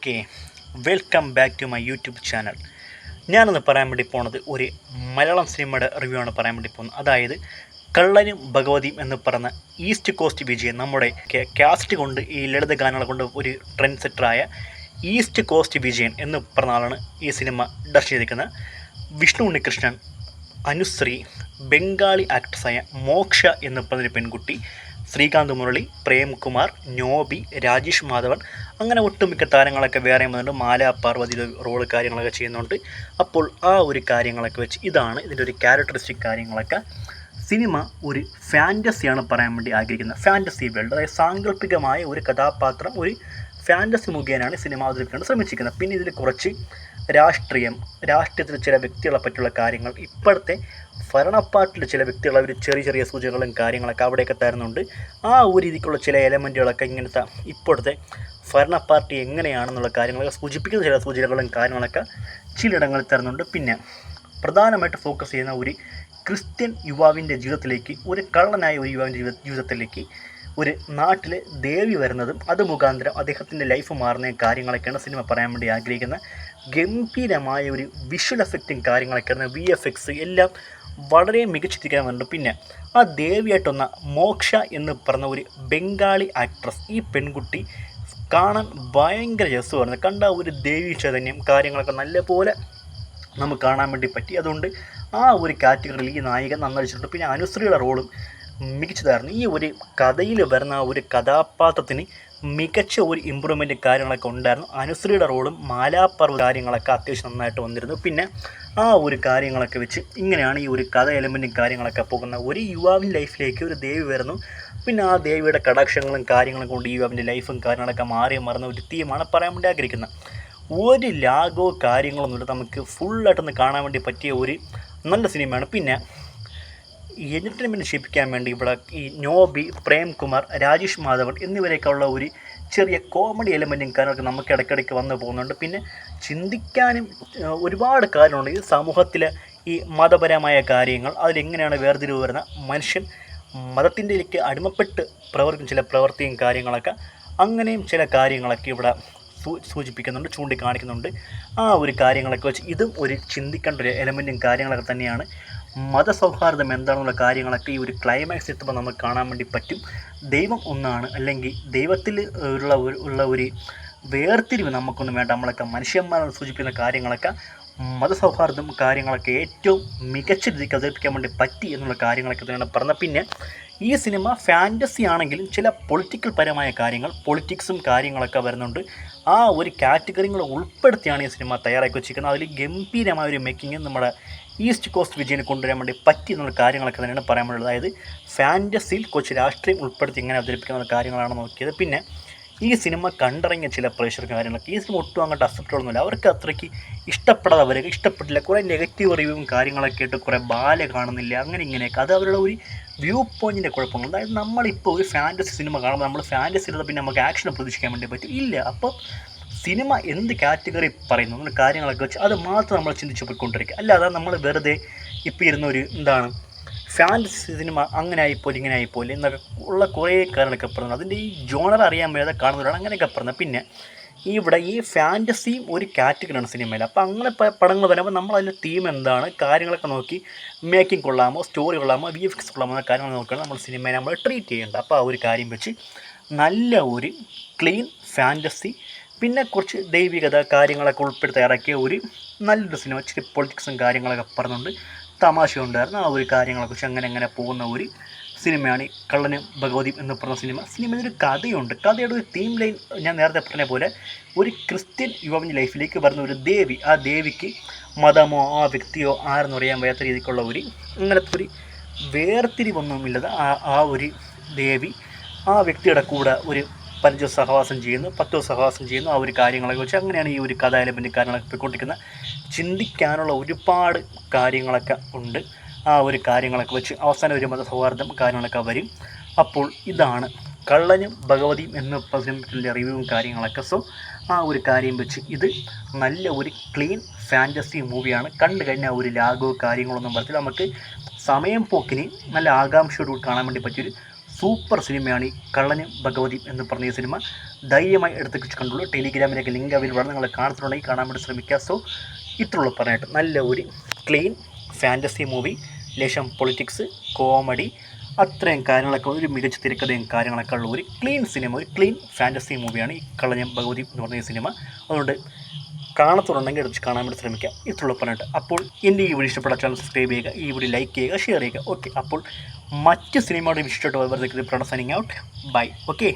Okay welcome back to my YouTube channel ഞാനൊന്ന് പറയാൻ വേണ്ടി പോണത് ഒരു മലയാളം സിനിമയുടെ റിവ്യൂ ആണ് പറയാൻ വേണ്ടി പോകുന്നത്. അതായത് കള്ളനും ഭഗവതിയും എന്ന് പറയുന്ന ഈസ്റ്റ് കോസ്റ്റ് വിജയൻ നമ്മുടെ കാസ്റ്റ് കൊണ്ട് ഈ ലളിത ഗാനങ്ങളെ കൊണ്ട് ഒരു ട്രെൻഡ് സെറ്ററായ ഈസ്റ്റ് കോസ്റ്റ് വിജയൻ എന്ന് പറഞ്ഞ ആളാണ് ഈ സിനിമ ഡയറക്റ്റ് ചെയ്തിരിക്കുന്നത്. വിഷ്ണു ഉണ്ണികൃഷ്ണൻ അനുശ്രീ ബംഗാളി ആക്ട്രസായ മോക്ഷ എന്ന് പറഞ്ഞൊരു പെൺകുട്ടി ശ്രീകാന്ത് മുരളി പ്രേംകുമാർ നോബി രാജേഷ് മാധവൻ അങ്ങനെ ഒട്ടുമിക്ക താരങ്ങളൊക്കെ വേറെ വന്നിട്ട് മാല പാർവതി റോൾ കാര്യങ്ങളൊക്കെ ചെയ്യുന്നുണ്ട്. അപ്പോൾ ആ ഒരു കാര്യങ്ങളൊക്കെ വെച്ച് ഇതാണ് ഇതിന്റെ ഒരു ക്യാരക്ടറിസ്റ്റിക് കാര്യങ്ങളൊക്കെ. സിനിമ ഒരു ഫാന്റസിയാണ് പറയാൻ വേണ്ടി ആഗ്രഹിക്കുന്നത്. ഫാന്റസി വേൾഡ് അതായത് സാങ്കല്പികമായ ഒരു കഥാപാത്രം ഒരു ഫാന്റസി മുഖേനയാണ് സിനിമ അവതരിപ്പിക്കാൻ ശ്രമിച്ചിരിക്കുന്നത്. പിന്നെ ഇതിൽ കുറച്ച് രാഷ്ട്രീയം രാഷ്ട്രീയത്തിൽ ചില വ്യക്തികളെ പറ്റിയുള്ള കാര്യങ്ങൾ ഇപ്പോഴത്തെ ഭരണപ്പാട്ടിൽ ചില വ്യക്തികൾ അവർ ചെറിയ ചെറിയ സൂചനകളും കാര്യങ്ങളൊക്കെ അവിടെയൊക്കെ തരുന്നുണ്ട്. ആ ഒരു രീതിക്കുള്ള ചില എലമെന്റുകളൊക്കെ ഇങ്ങനത്തെ ഇപ്പോഴത്തെ ഭരണ പാർട്ടി എങ്ങനെയാണെന്നുള്ള കാര്യങ്ങളൊക്കെ സൂചിപ്പിക്കുന്ന ചില സൂചനകളും കാര്യങ്ങളൊക്കെ ചിലയിടങ്ങളിൽ തരുന്നുണ്ട്. പിന്നെ പ്രധാനമായിട്ട് ഫോക്കസ് ചെയ്യുന്ന ഒരു ക്രിസ്ത്യൻ യുവാവിന്റെ ജീവിതത്തിലേക്ക് ഒരു കള്ളനായ ഒരു യുവാവിന്റെ ജീവിത ജീവിതത്തിലേക്ക് ഒരു നാട്ടിൽ ദേവി വരുന്നതും അത് മുഖാന്തരം അദ്ദേഹത്തിന്റെ ലൈഫ് മാറുന്ന കാര്യങ്ങളൊക്കെയാണ് സിനിമ പറയാൻ വേണ്ടി ആഗ്രഹിക്കുന്ന ഗംഭീരമായ ഒരു വിഷ്വൽ എഫക്റ്റും കാര്യങ്ങളൊക്കെയാണ് വി എഫ് എക്സ് എല്ലാം വളരെ മികച്ചിരിക്കാൻ വേണ്ടി പിന്നെ ആ ദേവിയായിട്ടൊന്ന മോക്ഷ എന്ന് പറഞ്ഞ ഒരു ബംഗാളി ആക്ട്രസ് ഈ പെൺകുട്ടി കാണാൻ ഭയങ്കര രസമായിരുന്നു. കണ്ട ഒരു ദേവി ചൈതന്യം കാര്യങ്ങളൊക്കെ നല്ലപോലെ നമുക്ക് കാണാൻ വേണ്ടി പറ്റി. അതുകൊണ്ട് ആ ഒരു കാറ്റഗറിയിൽ ഈ നായിക നന്നടിച്ചിട്ടുണ്ട് പിന്നെ അനുശ്രീയുടെ റോളും മികച്ചതായിരുന്നു. ഈ ഒരു കഥയിൽ വരുന്ന ആ ഒരു കഥാപാത്രത്തിന് മികച്ച ഒരു ഇമ്പ്രൂവ്മെന്റ് കാര്യങ്ങളൊക്കെ ഉണ്ടായിരുന്നു. അനുശ്രീയുടെ റോളും മാലാപ്പർവ് കാര്യങ്ങളൊക്കെ അത്യാവശ്യം നന്നായിട്ട് വന്നിരുന്നു. പിന്നെ ആ ഒരു കാര്യങ്ങളൊക്കെ വെച്ച് ഇങ്ങനെയാണ് ഈ ഒരു കഥ എലമെന്റും കാര്യങ്ങളൊക്കെ പോകുന്നത്. ഒരു യുവാവിന്റെ ലൈഫിലേക്ക് ഒരു ദേവി വരുന്നു. പിന്നെ ആ ദേവിയുടെ കടാക്ഷങ്ങളും കാര്യങ്ങളും കൊണ്ട് യുവാവിന്റെ ലൈഫും കാര്യങ്ങളൊക്കെ മാറി മറന്ന ഒരു തീമാണ് പറയാൻ വേണ്ടി ആഗ്രഹിക്കുന്നത്. ഒരു ലാഗോ കാര്യങ്ങളൊന്നുമില്ല നമുക്ക് ഫുള്ളായിട്ടൊന്ന് കാണാൻ വേണ്ടി പറ്റിയ ഒരു നല്ല സിനിമയാണ് പിന്നെ എന്റർടൈൻമെന്റ് ശിപ്പിക്കാൻ വേണ്ടി ഇവിടെ ഈ നോബി പ്രേംകുമാർ രാജേഷ് മാധവൻ എന്നിവരെയൊക്കെ ഉള്ള ഒരു ചെറിയ കോമഡി എലമെന്റും കാര്യങ്ങളൊക്കെ നമുക്ക് ഇടയ്ക്കിടയ്ക്ക് വന്നു പോകുന്നുണ്ട്. പിന്നെ ചിന്തിക്കാനും ഒരുപാട് കാര്യങ്ങളുണ്ട്. ഈ സമൂഹത്തിലെ ഈ മതപരമായ കാര്യങ്ങൾ അതിലെങ്ങനെയാണ് വേർതിരിവ് വരുന്ന മനുഷ്യൻ മതത്തിന്റെയിലേക്ക് അടിമപ്പെട്ട് പ്രവർത്തിക്കുന്ന ചില പ്രവൃത്തിയും കാര്യങ്ങളൊക്കെ അങ്ങനെയും ചില കാര്യങ്ങളൊക്കെ ഇവിടെ സൂചിപ്പിക്കുന്നുണ്ട് ചൂണ്ടിക്കാണിക്കുന്നുണ്ട്. ആ ഒരു കാര്യങ്ങളൊക്കെ വെച്ച് ഇതും ഒരു ചിന്തിക്കേണ്ട ഒരു എലമെന്റും കാര്യങ്ങളൊക്കെ തന്നെയാണ്. മതസൗഹാർദ്ദം എന്താണെന്നുള്ള കാര്യങ്ങളൊക്കെ ഈ ഒരു ക്ലൈമാക്സ് എത്തുമ്പോൾ നമുക്ക് കാണാൻ വേണ്ടി പറ്റും. ദൈവം ഒന്നാണ് അല്ലെങ്കിൽ ദൈവത്തിൽ ഉള്ള ഉള്ള ഒരു വേർതിരിവ് നമുക്കൊന്നും വേണ്ട. നമ്മളൊക്കെ മനുഷ്യന്മാരെ സൂചിപ്പിക്കുന്ന കാര്യങ്ങളൊക്കെ മതസൗഹാർദ്ദം കാര്യങ്ങളൊക്കെ ഏറ്റവും മികച്ച രീതിക്ക് അവതരിപ്പിക്കാൻ വേണ്ടി പറ്റി എന്നുള്ള കാര്യങ്ങളൊക്കെ തന്നെയാണ് പറഞ്ഞത്. പിന്നെ ഈ സിനിമ ഫാന്റസി ആണെങ്കിലും ചില പൊളിറ്റിക്കൽ പരമായ കാര്യങ്ങൾ പൊളിറ്റിക്സും കാര്യങ്ങളൊക്കെ വരുന്നുണ്ട്. ആ ഒരു കാറ്റഗറികൾ ഉൾപ്പെടുത്തിയാണ് ഈ സിനിമ തയ്യാറാക്കി വെച്ചിരിക്കുന്നത്. അതിൽ ഗംഭീരമായ ഒരു മേക്കിങ് നമ്മുടെ ഈസ്റ്റ് കോസ്റ്റ് വിജയനെ കൊണ്ടുവരാൻ വേണ്ടി പറ്റി എന്നുള്ള കാര്യങ്ങളൊക്കെ തന്നെയാണ് പറയാൻ വേണ്ടത് അതായത് ഫാന്റസിയിൽ കുറച്ച് രാഷ്ട്രീയം ഉൾപ്പെടുത്തി ഇങ്ങനെ അവതരിപ്പിക്കുന്ന കാര്യങ്ങളാണ് നോക്കിയത്. പിന്നെ ഈ സിനിമ കണ്ടിറങ്ങിയ ചില പ്രേക്ഷകർ കാര്യങ്ങളൊക്കെ. ഈ സിനിമ ഒട്ടും അങ്ങോട്ട് അക്സെപ്റ്റബിളൊന്നുമില്ല അവർക്ക് അത്രയ്ക്ക് ഇഷ്ടപ്പെടാതെ അവർ ഇഷ്ടപ്പെട്ടില്ല. കുറേ നെഗറ്റീവ് റിവ്യൂവും കാര്യങ്ങളൊക്കെ ആയിട്ട് കുറേ ബാല കാണുന്നില്ല. അങ്ങനെ ഇങ്ങനെയൊക്കെ. അത് അവരുടെ ഒരു വ്യൂ പോയിന്റിന്റെ കുഴപ്പങ്ങൾ. അതായത് നമ്മളിപ്പോൾ ഒരു ഫാന്റസി സിനിമ കാണുമ്പോൾ നമ്മൾ ഫാന്റസി എടുത്താൽ പിന്നെ നമുക്ക് ആക്ഷനെ പ്രതീക്ഷിക്കാൻ വേണ്ടി പറ്റും. ഇല്ല. അപ്പോൾ സിനിമ എന്ത് കാറ്റഗറി പറയുന്നു? അങ്ങനെ കാര്യങ്ങളൊക്കെ വെച്ച് അത് മാത്രം നമ്മൾ ചിന്തിച്ച് പോയിക്കൊണ്ടിരിക്കുക. അല്ലാതെ നമ്മൾ വെറുതെ ഇപ്പോൾ ഇരുന്ന ഒരു എന്താണ് ഫാന്റസി സിനിമ അങ്ങനെ ആയിപ്പോലെ ഇങ്ങനെ ആയിപ്പോലെ എന്നൊക്കെ ഉള്ള കുറേ കാര്യങ്ങളൊക്കെ പറഞ്ഞു അതിന്റെ ഈ ജോണർ അറിയാൻ വയ്യാതെ കാണുന്നവരാണ് അങ്ങനെയൊക്കെ പറഞ്ഞത് പിന്നെ ഈ ഇവിടെ ഈ ഫാന്റസിയും ഒരു കാറ്റഗറിയാണ് സിനിമയിൽ. അപ്പോൾ അങ്ങനെ പടങ്ങൾ വരുമ്പോൾ നമ്മൾ അതിന്റെ തീം എന്താണ് കാര്യങ്ങളൊക്കെ നോക്കി മേക്കിംഗ് കൊള്ളാമോ സ്റ്റോറി കൊള്ളാമോ വി എഫ് എക്സ് കൊള്ളാമോ കാര്യങ്ങൾ നോക്കുകയാണ് നമ്മൾ സിനിമയെ നമ്മൾ ട്രീറ്റ് ചെയ്യേണ്ടത്. അപ്പോൾ ആ ഒരു കാര്യം വെച്ച് നല്ല ഒരു ക്ലീൻ ഫാന്റസി പിന്നെ കുറച്ച് ദൈവികത കാര്യങ്ങളൊക്കെ ഉൾപ്പെടുത്തി ഇറക്കിയ ഒരു നല്ലൊരു സിനിമ ഇച്ചിരി പൊളിറ്റിക്സും കാര്യങ്ങളൊക്കെ പറഞ്ഞുകൊണ്ട് തമാശ ഉണ്ടായിരുന്നു. ആ ഒരു കാര്യങ്ങളെക്കുറിച്ച് കുറിച്ച് അങ്ങനെ അങ്ങനെ പോകുന്ന ഒരു സിനിമയാണ് കള്ളനും ഭഗവതിയും എന്ന് പറഞ്ഞ സിനിമ. സിനിമയിൽ ഒരു കഥയുണ്ട്. കഥയുടെ ഒരു തീം ലൈൻ ഞാൻ നേരത്തെ പറഞ്ഞ പോലെ ഒരു ക്രിസ്ത്യൻ യുവാവിന്റെ ലൈഫിലേക്ക് വരുന്ന ഒരു ദേവി ആ ദേവിക്ക് മതമോ ആ വ്യക്തിയോ ആരെന്ന് അറിയാൻ വയ്യാത്ത രീതിക്കുള്ള ഒരു അങ്ങനത്തെ ഒരു വേർതിരിവൊന്നുമില്ലാതെ ആ ആ ഒരു ദേവി ആ വ്യക്തിയുടെ കൂടെ ഒരു പഞ്ച സഹവാസം ചെയ്യുന്നു. പത്തോ സഹവാസം ചെയ്യുന്നു. ആ ഒരു കാര്യങ്ങളൊക്കെ വെച്ച് അങ്ങനെയാണ് ഈ ഒരു കഥ എലമെന്റ് കാര്യങ്ങളൊക്കെ പോയിക്കൊണ്ടിരിക്കുന്നത് ചിന്തിക്കാനുള്ള ഒരുപാട് കാര്യങ്ങളൊക്കെ ഉണ്ട്. ആ ഒരു കാര്യങ്ങളൊക്കെ വെച്ച് അവസാനം ഒരു മതസൗഹാർദ്ദം കാര്യങ്ങളൊക്കെ വരും. അപ്പോൾ ഇതാണ് കള്ളനും ഭഗവതിയും എന്ന പതിനെട്ടിന്റെ റിവ്യൂവും കാര്യങ്ങളൊക്കെ. സോ ആ ഒരു കാര്യം വെച്ച് ഇത് നല്ല ഒരു ക്ലീൻ ഫാന്റസി മൂവിയാണ്. കണ്ടു കഴിഞ്ഞാൽ ഒരു ലാഗോ കാര്യങ്ങളൊന്നും പറ്റില്ല നമുക്ക് സമയം പോക്കിന് നല്ല ആകാംക്ഷയോടുകൂടി കാണാൻ വേണ്ടി പറ്റിയൊരു സൂപ്പർ സിനിമയാണ് ഈ കള്ളന് ഭഗവതി എന്ന് പറഞ്ഞ സിനിമ. ധൈര്യമായി എടുത്ത് കണ്ടുള്ളൂ ടെലിഗ്രാമിലേക്ക് ലിങ്ക് അവൈലബിൾ ആണ് നിങ്ങൾ കാണത്തിലുണ്ടെങ്കിൽ കാണാൻ വേണ്ടി ശ്രമിക്കുക. സോ ഇത്രയുള്ള പറഞ്ഞിട്ട് നല്ല ഒരു ക്ലീൻ ഫാന്റസി മൂവി ലേശം പൊളിറ്റിക്സ് കോമഡി അത്രയും കാര്യങ്ങളൊക്കെ ഒരു മികച്ച തിരക്കഥയും കാര്യങ്ങളൊക്കെ ഉള്ള ഒരു ക്ലീൻ സിനിമ ഒരു ക്ലീൻ ഫാന്റസി മൂവിയാണ് ഈ കള്ളഞ്ഞം ഭഗവതി എന്ന് പറഞ്ഞ സിനിമ അതുകൊണ്ട് കാണത്തുണ്ടെങ്കിൽ എടുത്ത് കാണാൻ വേണ്ടി ശ്രമിക്കാം. ഇത്രയുള്ള പറഞ്ഞിട്ട്. അപ്പോൾ എന്റെ ഈ വീഡിയോ ഇഷ്ടപ്പെട്ട ചാനൽ സബ്സ്ക്രൈബ് ചെയ്യുക ഈ വീഡിയോ ലൈക്ക് ചെയ്യുക ഷെയർ ചെയ്യുക. ഓക്കെ അപ്പോൾ മറ്റ് സിനിമയുടെ വിശിഷ്ടമായിട്ട് വരുന്നത് പ്രണ ഔട്ട് ബൈ ഓക്കെ